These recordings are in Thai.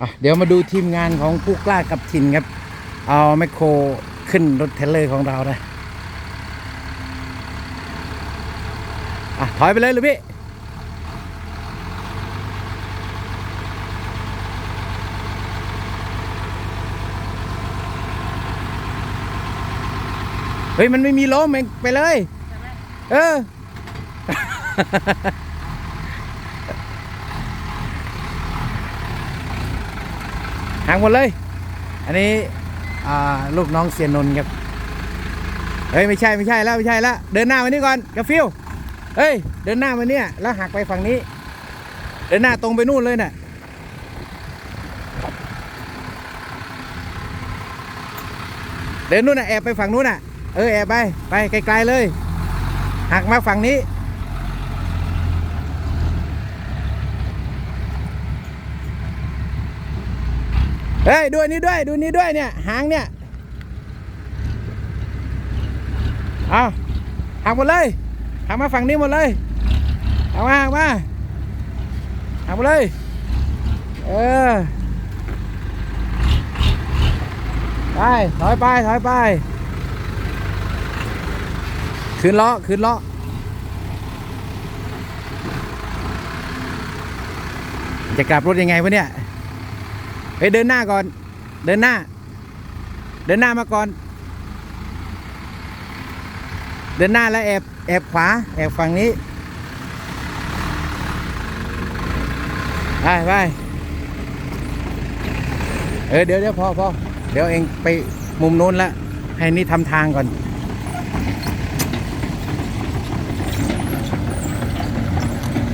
อะเดี๋ยวมาดูทีมงานของผู้กล้ากับทินครับ เอาแมคโครขึ้นรถเทรลเลอร์ของเรานะอะถอยไปเลยเลยพี่เฮ้ย มันไม่มีล้มเองไปเลย เออ หางหมดเลย อันนี้ลูกน้องเสียนนครับ เฮ้ยไม่ใช่ไม่ใช่แล้วไม่ใช่แล้วเดินหน้ามานี่ก่อนกาฟิวเฮ้ยเดินหน้ามาเนี่ยแล้วหักไปฝั่งนี้ เดินหน้าตรงไปนู่นเลยน่ะเดินนู่นน่ะแอบไปฝั่งนู้นน่ะเออแอบไปไปไกลๆเลยหักมาฝั่งนี้ เฮ้ยดูนี้ด้วย ดูนี้ด้วยเนี่ย หางเนี่ย เอาหักหมดเลยหักมาฝั่งนี้หมดเลยหักมาหักมาหักหมดเลย เออ ไป ถอยไป ถอยไป ขึ้นล้อ ขึ้นล้อจะกลับรถยังไงวะเนี่ย ฮ้ยเดินหน้าก่อน เดินหน้า เดินหน้ามาก่อน เดินหน้าแล้วแอบแอบขวา แอบฝั่งนี้ ไปไปเออเดี๋ยวเดี๋ยวพอพอเดี๋ยวเองไปมุมนู้นละ ให้นี่ทำทางก่อน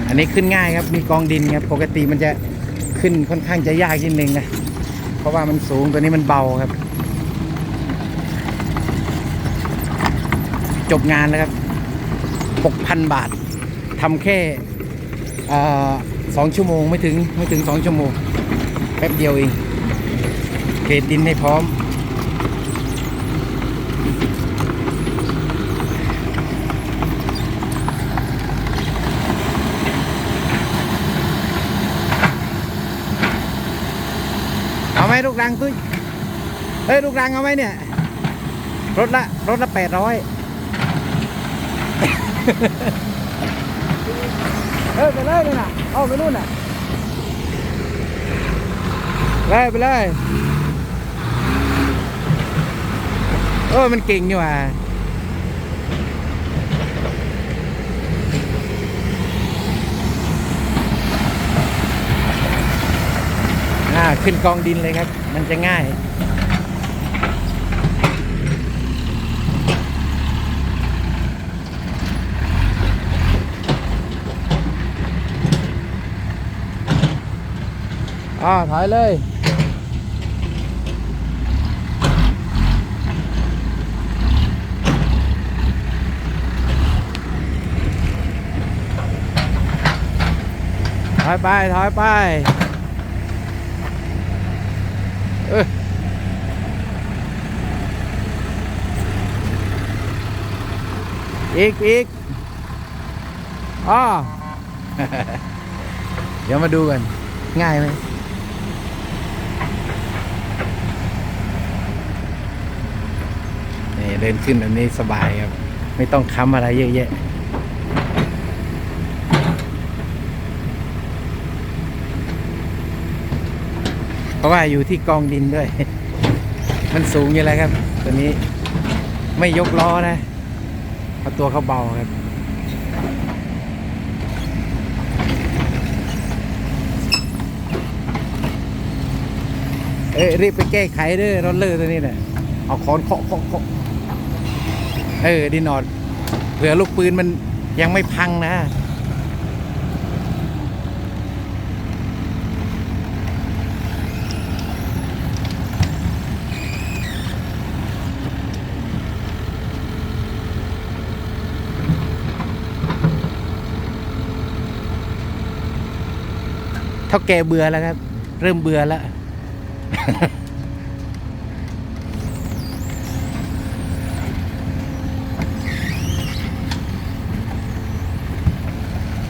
อันนี้ขึ้นง่ายครับ มีกองดินครับ ปกติมันจะขึ้นค่อนข้างจะยากนิดนึงนะ เพราะว่ามันสูงตัวนี้มันเบาครับ จบงานแล้วครับ6,000บาททำแค่สองชั่วโมงไม่ถึงไม่ถึงสองชั่วโมง แป๊บเดียวเองเกรดดินให้พร้อม ไหมลูกรังตุ้ยเฮ้ยลูกรังเอาไหมเนี่ยรถละรถละแปดร้อยเฮ้ยไปเลยเลยน่ะเอาไปนู่นน่ะเลยไปเลยเออมันเก่งอยู่อะ ขึ้นกองดินเลยครับ มันจะง่าย อ่าถอยเลยถอยไปถอยไป เอออีกอีกอ๋อเดี๋ยวมาดูกัน ง่ายไหมนี่เดินขึ้นแบบนี้สบายครับ ไม่ต้องค้ำอะไรเยอะแยะ เพราะว่าอยู่ที่กองดินด้วย มันสูงอยู่แล้วครับ ตัวนี้ไม่ยกล้อนะเพราะตัวเขาเบาครับเอ้ยรีบไปแก้ไขเด้วยรถเลอร์ตัวนี้น่ะเอาค้อนเคาะเคาะเคาะเออดินอดเผื่อลูกปืนมันยังไม่พังนะ เท่าแกเบื่อแล้วครับ เริ่มเบื่อแล้ว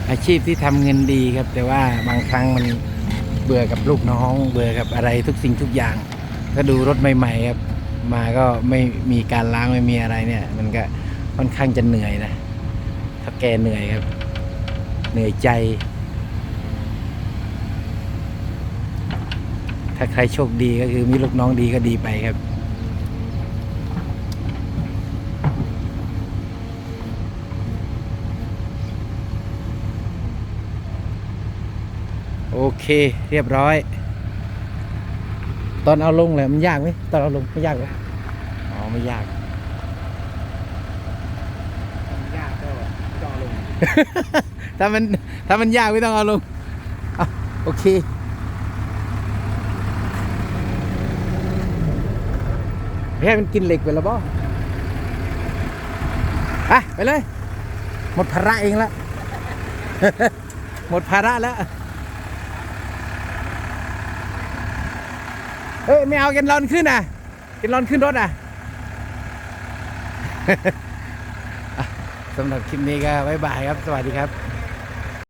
อาชีพที่ทำเงินดีครับ แต่ว่าบางครั้งมันเบื่อกับลูกน้อง เบื่อกับอะไรทุกสิ่งทุกอย่าง ก็ดูรถใหม่ๆครับ มาก็ไม่มีการล้างไม่มีอะไรเนี่ย มันก็ค่อนข้างจะเหนื่อยนะถ้าแกเหนื่อยครับ เหนื่อยใจ ถ้าใครโชคดีก็คือมีลูกน้องดีก็ดีไปครับ โอเคเรียบร้อย ตอนเอาลงเลยมันยากไหมตอนเอาลงไม่ยากเลยอ๋อไม่ยากยากก็จอลงถ้ามันถ้ามันยากไม่ต้องเอาลงเอาโอเค แค่มันกินเหล็กไปแล้วบ่ไปไปเลย หมดภาระเองละหมดภาระแล้ว เฮ้ย ไม่เอากันรอนขึ้นอะกันรอนขึ้นรถอะอะสำหรับคลิปนี้ก็บ๊ายบายครับ สวัสดีครับ